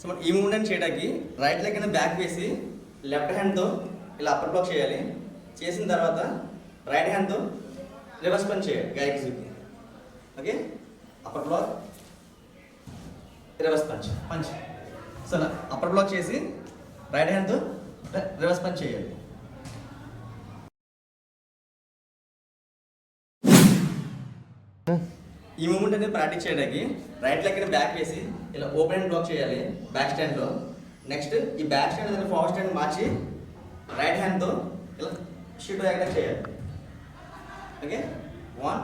So మనం ఈ moment చేయడానికి రైట్ లెగ్ అనేది బ్యాక్ వేసి లెఫ్ట్ హ్యాండ్తో ఇలా అప్పర్ బ్లాక్ చేయాలి. చేసిన తర్వాత రైట్ హ్యాండ్తో రివర్స్ పంచ్ చేయాలి గాయకి చూపి. Okay upper block reverse punch punch so upper block చేసి రైట్ హ్యాండ్తో రివర్స్ పంచ్ చేయాలి. ఈ మూమెంట్ అనేది ప్రాక్టీస్ చేయడానికి రైట్ లెగ్ బ్యాక్ వేసి ఇలా ఓపెన్ హ్యాండ్ బ్లాక్ చేయాలి బ్యాక్ స్టాండ్లో నెక్స్ట్ ఈ బ్యాక్ స్టాండ్ అనేది ఫార్వర్డ్ స్టాండ్ మార్చి రైట్ హ్యాండ్తో ఇలా షూట్ అటాక్ చేయాలి. Okay? One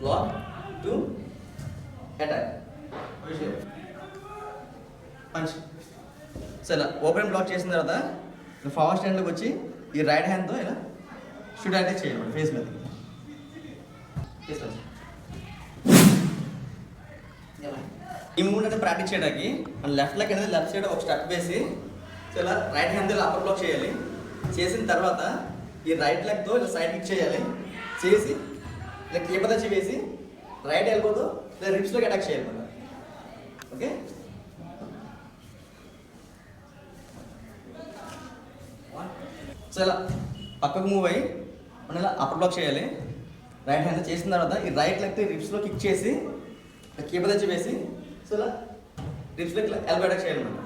block two attack. Punch so ఇలా ఓపెన్ బ్లాక్ చేసిన తర్వాత ఇలా ఫార్వర్డ్ స్టాండ్లోకి వచ్చి ఈ రైట్ హ్యాండ్తో ఇలా షూట్ అటాక్ చేయాలి ఫేస్ మీద. తీసుకోండి ఈ మూమెంట్ అయితే ప్రాక్టీస్ చేయడానికి. మన లెఫ్ట్ లెగ్ అనేది లెఫ్ట్ సైడ్ ఒక స్టెప్ వేసి సో ఇలా రైట్ హ్యాండ్ అప్పర్ బ్లాక్ చేయాలి. చేసిన తర్వాత ఈ రైట్ లెగ్తో ఇలా సైడ్ కిక్ చేయాలి. చేసి ఇలా కీపదచ్చి వేసి రైట్ వెళ్ళిపోతూ ఇలా రిప్స్లోకి అటాక్ చేయాలి మనం. ఓకే సో ఇలా పక్కకు మూవ్ అయ్యి మనం ఇలా అప్పర్ బ్లాక్ చేయాలి. రైట్ హ్యాండ్ చేసిన తర్వాత ఈ రైట్ లెగ్ రిప్స్లో కిక్ చేసి కీపర్ దచ్చి వేసి సో ఇలా రిప్స్లో ఇట్లా ఎల్బో చేయాలన్నమాట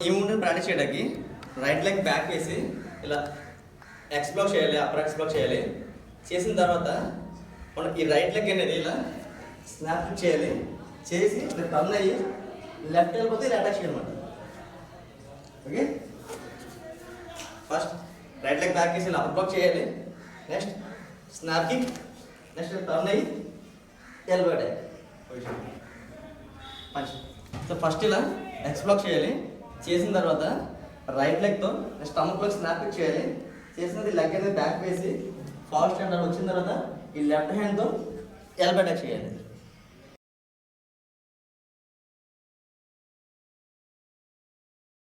ఈ మూమెంట్ ప్రాక్టీస్ చేయడానికి రైట్ లెగ్ బ్యాక్ వేసి ఇలా ఎక్స్ బ్లాక్ చేయాలి అప్పర్ ఎక్స్ బ్లాక్ చేయాలి. చేసిన తర్వాత మనం ఈ రైట్ లెగ్ అనేది ఇలా స్నాప్ చేయాలి. చేసి ఇట్లా టర్న్ అయ్యి లెఫ్ట్ వెళ్ళిపోతే ఇలా అటాచ్ చేయాలన్నమాట okay first right leg back వేసి ఇలా అప్పర్ బ్లాక్ చేయాలి. Next snap kick next turn అయ్యి ఎల్బో మంచి పంచ్ సో ఫస్ట్ ఇలా ఎక్స్ బ్లాక్ చేయాలి. చేసిన తర్వాత రైట్ లెగ్తో స్టమక్ బ్లాక్ స్నాప్ చేయాలి. చేసినది లెగ్ అనేది బ్యాక్ వేసి ఫాస్ట్ స్టాండర్డ్ వచ్చిన తర్వాత ఈ లెఫ్ట్ హ్యాండ్తో ఎల్బో చేయాలి.